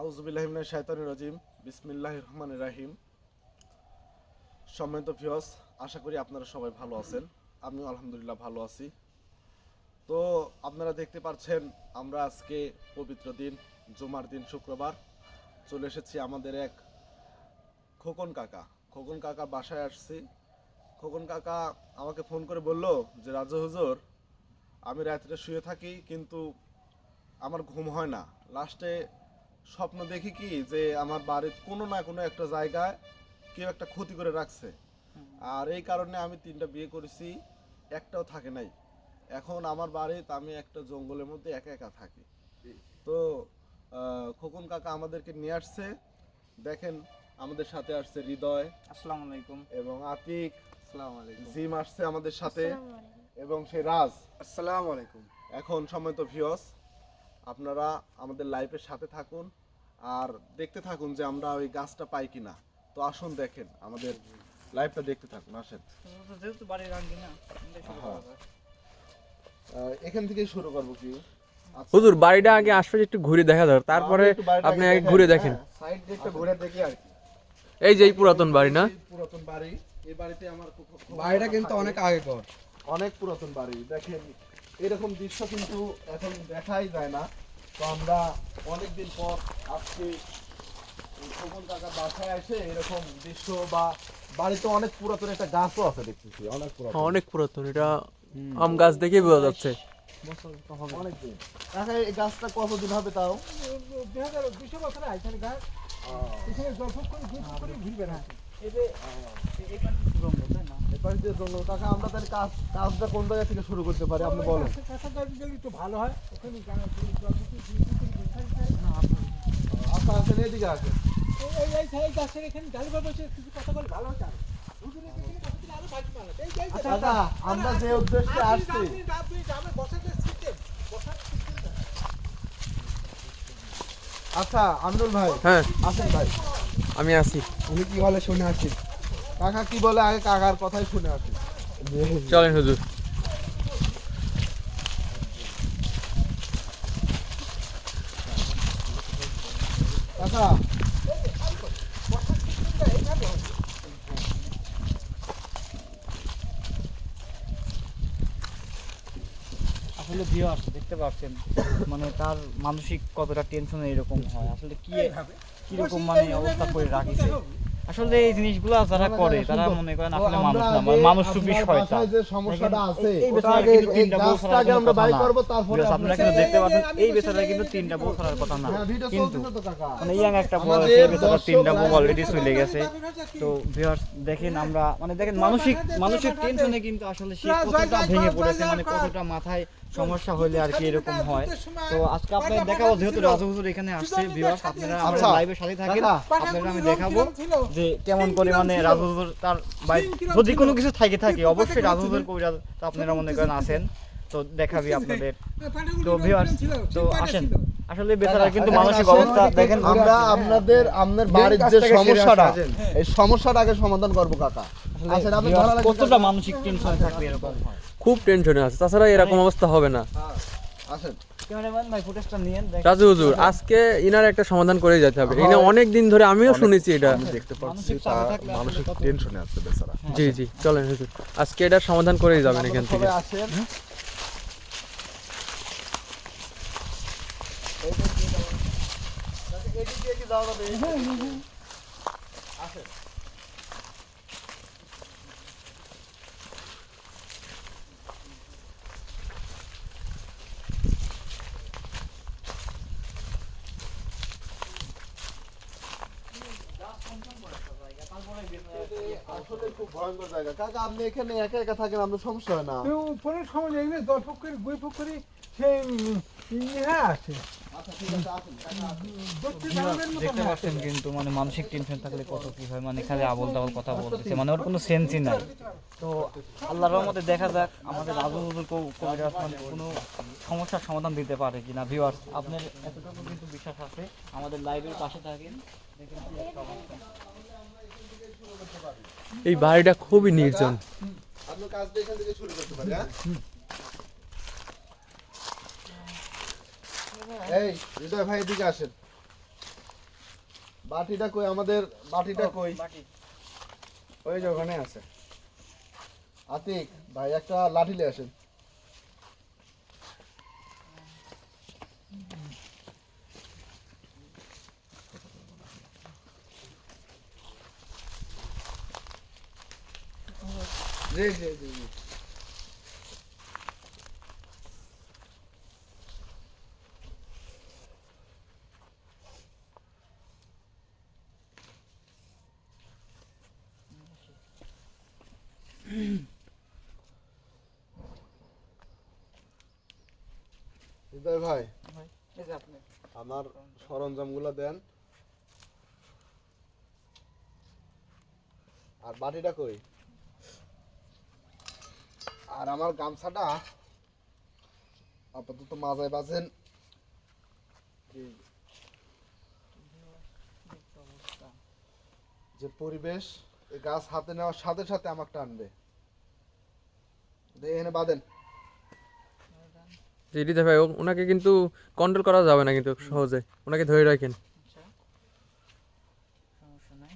আউজুবিল্লাহিমিনা শায়তানি রাজিম। বিসমিল্লাহ রহমান রাহিম। সম্মানিত ফিয়স আশা করি আপনারা সবাই ভালো আছেন। আমিও আলহামদুলিল্লাহ ভালো আছি। তো আপনারা দেখতে পাচ্ছেন, আমরা আজকে পবিত্র দিন, জুমার দিন শুক্রবার। চলে এসেছি আমাদের এক খোকন কাকা। খোকন কাকা বাসায় আসছি। খোকন কাকা আমাকে ফোন করে বলল যে, রাজু হুজুর, আমি রাত্রে শুয়ে থাকি, কিন্তু আমার ঘুম হয় না। লাস্টে স্বপ্ন দেখি কি যে আমার বাড়ির কোনো না কোনো একটা জায়গায় কেউ একটা ক্ষতি করে রাখছে। আর এই কারণে আমি তিনটা বিয়ে করেছি একটাও থাকে নাই। এখন আমার বাড়িতে আমি একটা জঙ্গলের মধ্যে একা একা থাকি। তো আহ, খোকন কাকা আমাদেরকে নিয়ে আসছে। দেখেন আমাদের সাথে আসছে হৃদয় আসসালামু আলাইকুম। এবং আতিক। আসসালামু আলাইকুম। জিম আসছে আমাদের সাথে। এবং সে রাজ। আসসালামু আলাইকুম। এখন সময় তো ভিউস আপনারা আমাদের লাইফের সাথে থাকুন আর দেখতে থাকুন যে আমরা ওই গাছটা পাই কিনা। তো আসুন দেখেন আমাদের লাইভটা দেখতে থাকুন আসেন। যেহেতু বাড়ির না হ্যাঁ। এখান থেকে শুরু করব কি? আচ্ছা। হুজুর বাড়িটা আগে আশপাশে একটু ঘুরে দেখা দরকার তারপরে আপনি আগে আগে ঘুরে দেখেন। হ্যাঁ, সাইড দিয়ে একটু ঘুরে দেখি আর কি। এই যে এই পুরাতন বাড়ি না? পুরাতন বাড়ি এই বাড়িতে আমার বাড়িটা কিন্তু অনেক আগেকার অনেক পুরাতন বাড়ি দেখেন। এরকম দৃশ্য কিন্তু এখন দেখাই যায় না। তো আমরা অনেকদিন পর আজকে এই খোকন কাকার বাসায় এসে এরকম দৃশ্য বা বাড়িতে অনেক পুরাতন একটা গাছও আছে দেখতেছি অনেক পুরাতন। হ্যাঁ, অনেক পুরাতন এটা আম গাছ দেখেই বোঝা যাচ্ছে। অনেকদিন। কাকা এই গাছটা কতদিন হবে তাও? এপাশ দিয়ে জঙ্গল কাকা আমরা তাহলে কাজ কাজটা কোন জায়গা থেকে শুরু করতে পারি? আপনি বলেন। আচ্ছা আসেন এদিকে আসেন। কাকা আমরা যে উদ্দেশ্যে আসছি। আচ্ছা আমিনুল ভাই হ্যাঁ। আসেন ভাই। আমি আছি উনি কি বলে শুনে আসি। কাকা কি বলে? আগে কাকার কথাই শুনে আসি। চলেন হুজুর। কাকা। আসলে ভিউয়ার্স দেখতে পাচ্ছেন মানে তার মানসিক কতটা টেনশনে এরকম হয় আসলে কি কীরকম মানে অবস্থা করে রাখিছে? আসলে এই জিনিসগুলো যারা করে তারা মনে করেন আসলে মানুষ না মানে মানুষ শয়তান যে সমস্যাটা আছে এই ওটা আগে তিনটা বউ আগে আমরা বাই করব তারপরে আপনারা কিন্তু দেখতে পাচ্ছেন এই বেচারা কিন্তু তিনটা বউ ছাড়ার কথা না। হ্যাঁ কিন্তু মানে ইয়াং একটা এই বেচারা তিনটা অলরেডি চলে গেছে। তো ভিউয়ার্স দেখেন আমরা মানে দেখেন মানসিক মানসিক টেনশনে কিন্তু আসলে সে কতটা ভেঙে পড়েছে মানে কতটা মাথায় সমস্যা হলে আর কি এরকম হয়। তো আজকে আপনাদের দেখাবো যেহেতু রাজু হুজুর এখানে আসছে ভিউয়ার্স আপনারা আমাদের আচ্ছা। লাইভের সাথে থাকেন। কাকা। আপনাদের আমি দেখাবো যে কেমন পরিমাণে রাজু হুজুর তার যদি কোনো কিছু থাকে থাকে অবশ্যই রাজু হুজুর কবিরাজ তো আপনারা মনে করেন আছেন তো দেখাবি আপনাদের। তো ভিউয়ার্স তো আসেন। আসলে বেচারা কিন্তু মানসিক অবস্থা দেখেন। আমরা আপনাদের আপনার বাড়ির যে সমস্যাটা এই সমস্যাটা আগে সমাধান করব কাকা। আসেন আপনি ধরা লাগবে। কতটা মানসিক টেনশনে থাকবে এরকম? হয় খুব টেনশনে আছে তাছাড়া এরকম অবস্থা হবে না রাজু হুজুর আজকে ইনার একটা সমাধান করে যেতে হবে এখানে অনেক দিন ধরে আমিও শুনেছি এটা দেখতে মানসিক মানসিক টেনশনে আছে বেচারা জি জি চলেন হুজুর আজকে এটার সমাধান করেই যাবেন এখান থেকে দিয়ে কি যাওয়া যাবে? আসলে খুব ভয়ঙ্কর জায়গা। কাকা আপনি এখানে একা একা থাকেন আপনার সমস্যা হয় না। উপরের এখানে পুকুরি সে হ্যাঁ আছে। আচ্ছা আছে দেখতে পাচ্ছেন কিন্তু মানে মানসিক টেনশন থাকলে কত কি হয় মানে খালি আবল তাবল কথা বলতেছে মানে ওর কোনো সেন্সই নাই। তো আল্লাহর রহমতে দেখা যাক আমাদের মানে কোনো সমস্যার সমাধান দিতে পারে কিনা। ভিউয়ার্স আপনার এতটুকু কিন্তু বিশ্বাস আছে। আমাদের লাইভের পাশে থাকেন। দেখেন। এই বাড়িটা খুবই নির্জন। আপনি কাজটা এখান থেকে শুরু করতে পারি হ্যাঁ? এই হৃদয় ভাই এদিকে আসেন। বাটিটা কই? আমাদের বাটিটা কই? ওই যে ওখানে আছে। আতিক ভাই একটা লাঠি নিয়ে আসেন। জি জি জি হৃদয় ভাই আমার সরঞ্জামগুলো দেন। আর বাটিটা কই? আর আমার গামছাটা আপাতত মাজায় বাজেন যে পরিবেশ গাছ হাতে নেওয়ার সাথে সাথে আমাকে টানবে এখানে বাঁধেন। জি হৃদয় ভাই ওনাকে কিন্তু কন্ট্রোল করা যাবে না কিন্তু সহজে। ওনাকে ধরে রাখেন আচ্ছা সমস্যা নাই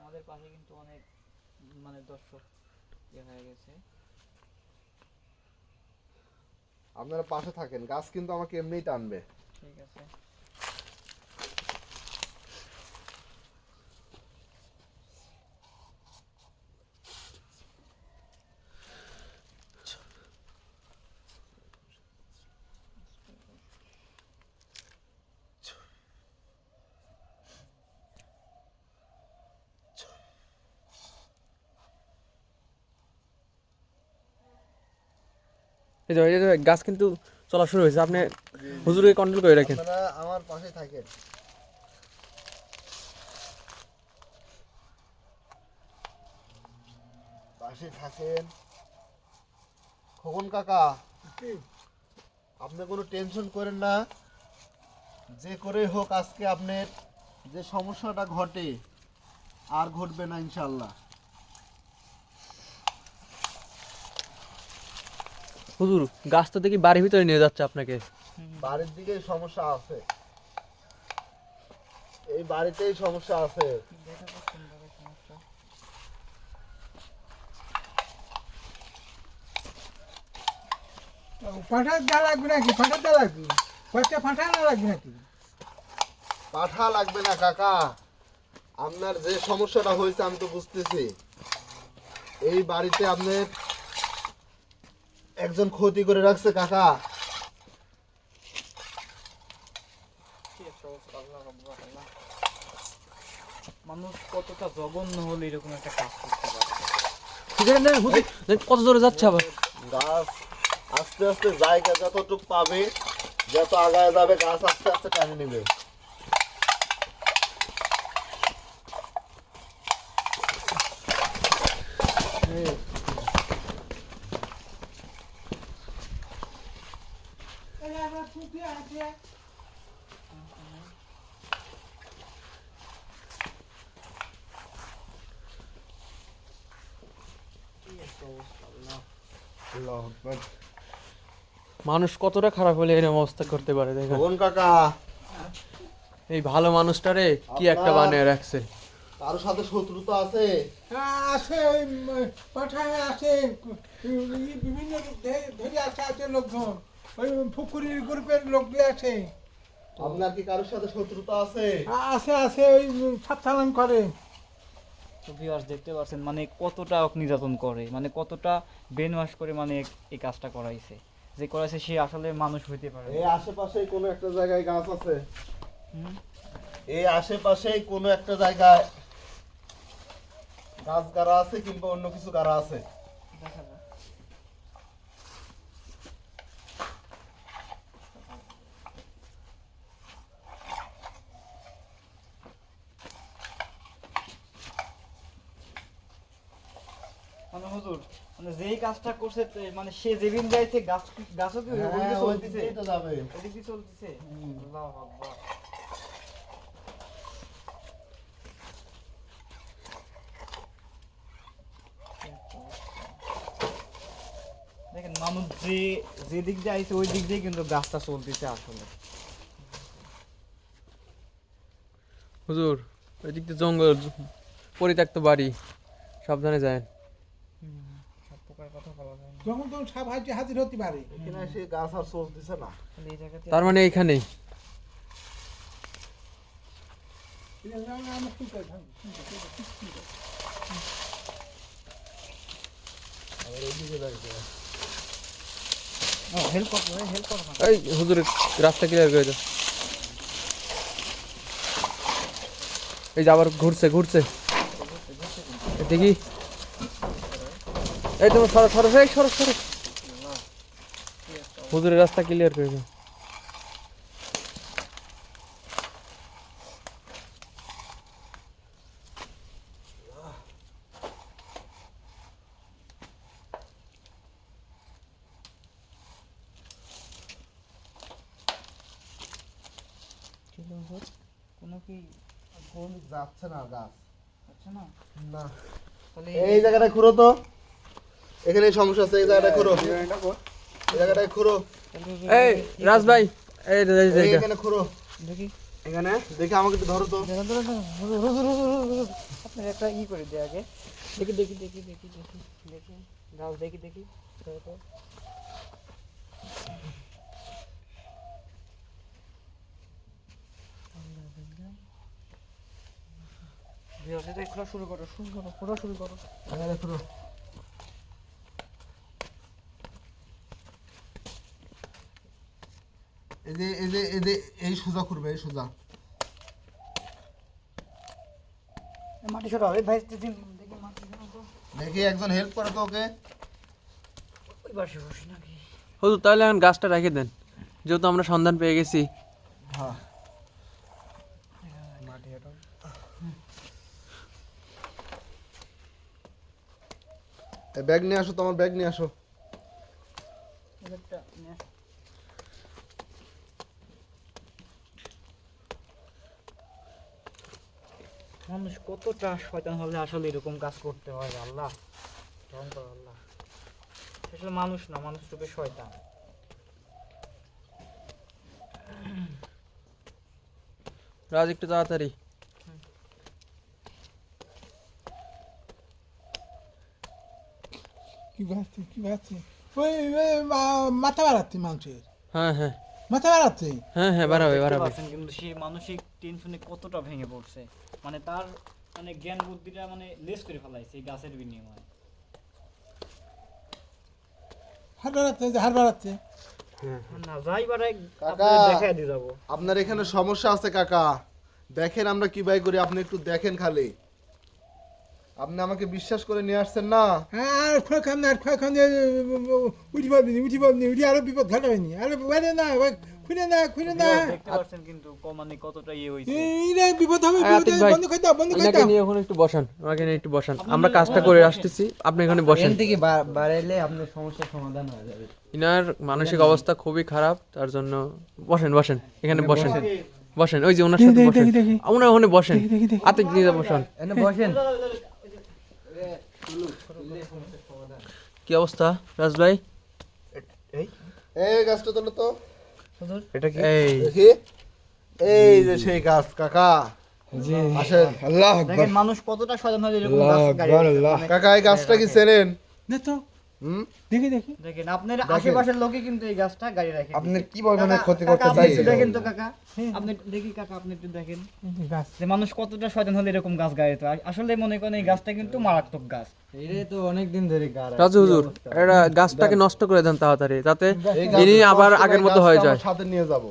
আমাদের পাশে কিন্তু অনেক মানে দর্শক ইয়ে হয়ে গেছে। আপনারা পাশে থাকেন গাছ কিন্তু আমাকে এমনিই টানবে। ঠিক আছে। এই যে এই যে গাছ কিন্তু চলা শুরু হয়েছে। আপনি হুজুরকে কন্ট্রোল করে রাখেন। আমার পাশে থাকেন। পাশে থাকেন। খোকন কাকা, আপনি কোনো টেনশন করেন না। যে করে হোক আজকে আপনার যে সমস্যাটা ঘটে, আর ঘটবে না ইনশাল্লাহ হুজুর গাছ তো দেখি বাড়ির ভিতরে নিয়ে যাচ্ছে আপনাকে। বাড়ির দিকে সমস্যা আছে। এই বাড়িতেই সমস্যা আছে। দেখা পাচ্ছেন ভাবে সমস্যা। পাঠা দেওয়া লাগবে নাকি? পাঠা দেওয়া লাগবে? কয়েকটা পাঠা না লাগবে নাকি? পাঠা লাগবে না কাকা। আপনার যে সমস্যাটা হয়েছে আমি তো বুঝতেছি। এই বাড়িতে আপনার একজন ক্ষতি করে রাখছে কাকা। মানুষ কতটা জঘন্য হলে এরকম একটা কাজ করতে পারে? ঠিক আছে না, দেখ কত জোরে যাচ্ছে আবার? গাছ আস্তে আস্তে জায়গা যতটুকু পাবে যত আগায় যাবে গাছ আস্তে আস্তে টানে নেবে। মানুষ কতটা খারাপ হলে এরকম অবস্থা করতে পারে দেখেন। কাকা। এই ভালো মানুষটারে কি একটা বানিয়ে রাখছে। কারোর সাথে শত্রুতা আছে? হ্যাঁ, আছে ওই পাঠায় আছে বিভিন্ন ধে- ধরে আছে আছে লোকজন। ওই ফুকুরির গ্রুপের লোকগুলো আছে। আপনার কি কারোর সাথে শত্রুতা আছে? আছে আছে ওই সাত করে। তো ভিউয়ার্স দেখতে পাচ্ছেন মানে কতটা নির্যাতন করে মানে কতটা ব্রেন ওয়াশ করে মানে এই কাজটা করাইছে। যে করাইছে সে আসলে মানুষ হইতে পারে এই আশেপাশে কোনো একটা জায়গায় গাছ আছে? হুম। এই আশেপাশেই কোনো একটা জায়গায় গাছ গাড়া আছে কিংবা অন্য কিছু গাড়া আছে? দেখা যাক। মানে হুজুর মানে যেই কাজটা করছে মানে সে যেদিন যাইছে গাছ গাছও কি হ্যাঁ, চলতেছে? তো যাবে। দিয়ে চলতেছে? দেখেন মানুষ যে ওই দিক দিয়ে কিন্তু গাছটা চলতেছে আসলে। হুজুর ওই দিক দিয়ে জঙ্গল পরিত্যক্ত বাড়ি সাবধানে যায় সব প্রকার কথা বলা যায় না। যখন তখন সাপ হাজির হাজির হতে পারে। এখানে এসে গাছ আর সোচ দিছে না। এই জায়গাতে তার মানে এইখানেই এই রাস্তা ক্লিয়ার করে দাও। এই যে আবার ঘুরছে ঘুরছে। দেখি। এই তোমার সরো সরো এই সরো সরো। হুজুরের রাস্তা ক্লিয়ার করে দাও। কোনো কি কোন যাচ্ছে না গাছ। হচ্ছে না? না। এই জায়গাটা খুঁড়ো তো। এখানে সমস্যা আছে এই জায়গাটা খুঁড়ো। এই জায়গাটায় খুঁড়ো। এই রাজ ভাই এই। এখানে খুঁড়ো। দেখি। এখানে দেখে আমাকে একটু ধরো তো। আপনার একটা ই করে দে আগে। দেখি দেখি দেখি দেখি দেখি দেখি। গাছ দেখি দেখি। দিয়ে শুরু করো শুরু করো খোলা শুরু করো এখানে খুঁড়ো এই যে এই যে এই যে এই সোজা করবে এই সোজা। মাটি সরাও এই ভাই দেখি দেখি মাটি দেখি একজন হেল্প করে তো ওকে। ওই পাশে বসি নাকি? হুজুর তাহলে এখন গাছটা রেখে দেন। যেহেতু আমরা সন্ধান পেয়ে গেছি। হ্যাঁ। ব্যাগ নিয়ে আসো তোমার ব্যাগ নিয়ে আসো একটা নিয়ে আস। মানুষ কতটা শয়তান হলে আসলে এরকম কাজ করতে হয়? আল্লাহ ভয়ঙ্কর আল্লাহ। আসলে মানুষ না মানুষ রূপে শয়তান। রাজ একটু তাড়াতাড়ি। কি ভাবছি কি ওই ওই মাথা বাড়াচ্ছে মানুষের। হ্যাঁ হ্যাঁ। মাথা বাড়াচ্ছে? হ্যাঁ হ্যাঁ বাড়াবে বাড়াবে। কিন্তু সে মানসিক টেনশনে কতটা ভেঙে পড়ছে। মানে তার মানে জ্ঞান বুদ্ধিটা মানে লেস করে ফেলাইছে এই গাছের বিনিময়ে। হার বাড়াচ্ছে হার বাড়াচ্ছে না যাই বারে কাকা। দেখাই দিয়ে যাব। আপনার এখানে সমস্যা আছে কাকা। দেখেন আমরা কি ভাই করি আপনি একটু দেখেন খালি। আপনি আমাকে বিশ্বাস করে নিয়ে আসছেন না? হ্যাঁ আর খোয়া খাম না আর খোয়া খাম উঠি পারবি নি উঠি পারবি উঠি আরও বিপদ ঘটাবে নি। আরে না খুলে না খুলে না দেখতে পাচ্ছেন কিন্তু ক- কতটা ইয়ে হয়েছে। এইরে বিপদ হবে বিপদ আতিক হবে, ভাই, বন্ধ করে দাও বন্ধ করে দাও। নিয়ে ওখানে একটু বসান আমাকে নিয়ে একটু বসান। আমরা কাজটা করে আসতেছি আপনি এখানে বসেন। থেকে বাড়াইলে আপনার সমস্যার সমাধান হয়ে যাবে। ইনার মানসিক অবস্থা খুবই খারাপ তার জন্য বসেন বসেন এখানে বসেন। বসেন। ওই যে ওনার সাথে বসেন। ওনার ওখানে বসেন। আতিক নিয়ে বসেন। এনে বসেন। কি অবস্থা রাজ ভাই? এই গাছটা তোলো তো। এটা কি? এই। এই যে সেই গাছ কাকা। আসেন। আল্লাহ দেখেন মানুষ কতটা সচেতন হলে এরকম গাছ গাড়ি কাকা এই গাছটা কি চেনেন দে তো। দেখি দেখি। দেখেন আপনার আশেপাশের লোকে কিন্তু এই গাছটা গাড়ি রাখে। আপনি কি পরিমাণে কাকা, ক্ষতি কাকা, করতে আপনি চাইছেন দেখেন তো কাকা। আপনি দেখি কাকা আপনি একটু দেখেন। গাছ। মানুষ কতটা হলে এরকম গাছ গাড়িতে আসলে মনে করেন এই গাছটা কিন্তু মারাত্মক গাছ। এটা তো অনেক দিন ধরে গাড়া রাজু হুজুর এটা গাছটাকে নষ্ট করে দেন তাড়াতাড়ি যাতে ইনি আবার আগের মতো হয়ে যায়। সাথে নিয়ে যাব।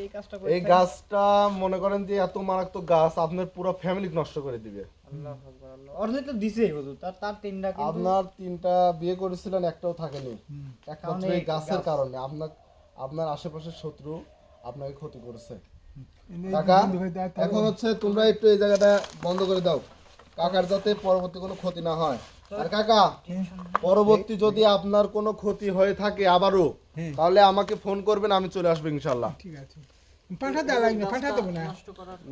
এই কাজটা করে এই গাছটা মনে করেন যে এত মারাত্মক গাছ আপনার পুরো ফ্যামিলি নষ্ট করে দিবে। আল্লাহ আকবার, আল্লাহ। অর্ধেক তো দিছেই হুজুর তার তার তিনটা কিন্তু আপনার তিনটা বিয়ে করেছিলেন একটাও থাকেনি। একমাত্র এই গাছের কারণে। আপনার আপনার আশেপাশের শত্রু আপনাকে ক্ষতি করেছে। এখন হচ্ছে তোমরা একটু এই জায়গাটা বন্ধ করে দাও। কাকার যাতে পরবর্তী কোনো ক্ষতি না হয়। আর কাকা পরবর্তী যদি আপনার কোনো ক্ষতি হয়ে থাকে আবারও হ্যাঁ। তাহলে আমাকে ফোন করবেন আমি চলে আসব ইনশাল্লাহ ঠিক আছে। পাঠা দেওয়া লাগে পাঠা দেবো না।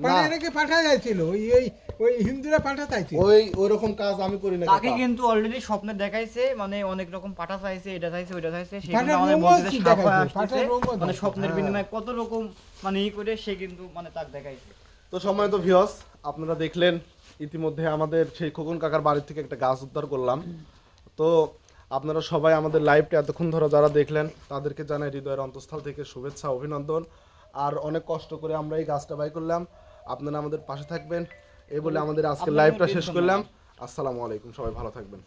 পাঠা পাঠা যাইছিল ওই ওই ওই হিন্দুরা পাঠা চাইছিল। ওই ওই কাজ আমি করি না তাকে কিন্তু অলরেডি স্বপ্নে দেখাইছে মানে অনেক রকম পাঠা চাইছে এটা চাইছে সে কিন্তু আমাদের হয়ে মানে স্বপ্নের বিনিময়ে কত রকম মানে ই করে সে কিন্তু মানে তাক দেখাইছে। তো সময় তো ভিওস আপনারা দেখলেন ইতিমধ্যে আমাদের সেই খোকন কাকার বাড়ি থেকে একটা গাছ উদ্ধার করলাম। তো আপনারা সবাই আমাদের লাইভটা এতক্ষণ ধরে যারা দেখলেন তাদেরকে জানাই হৃদয়ের অন্তঃস্থল থেকে শুভেচ্ছা অভিনন্দন। আর অনেক কষ্ট করে আমরা এই গাছটা বাই করলাম। আপনারা আমাদের পাশে থাকবেন। এই বলে আমাদের আজকের লাইভটা শেষ করলাম। আসসালামু আলাইকুম সবাই ভালো থাকবেন।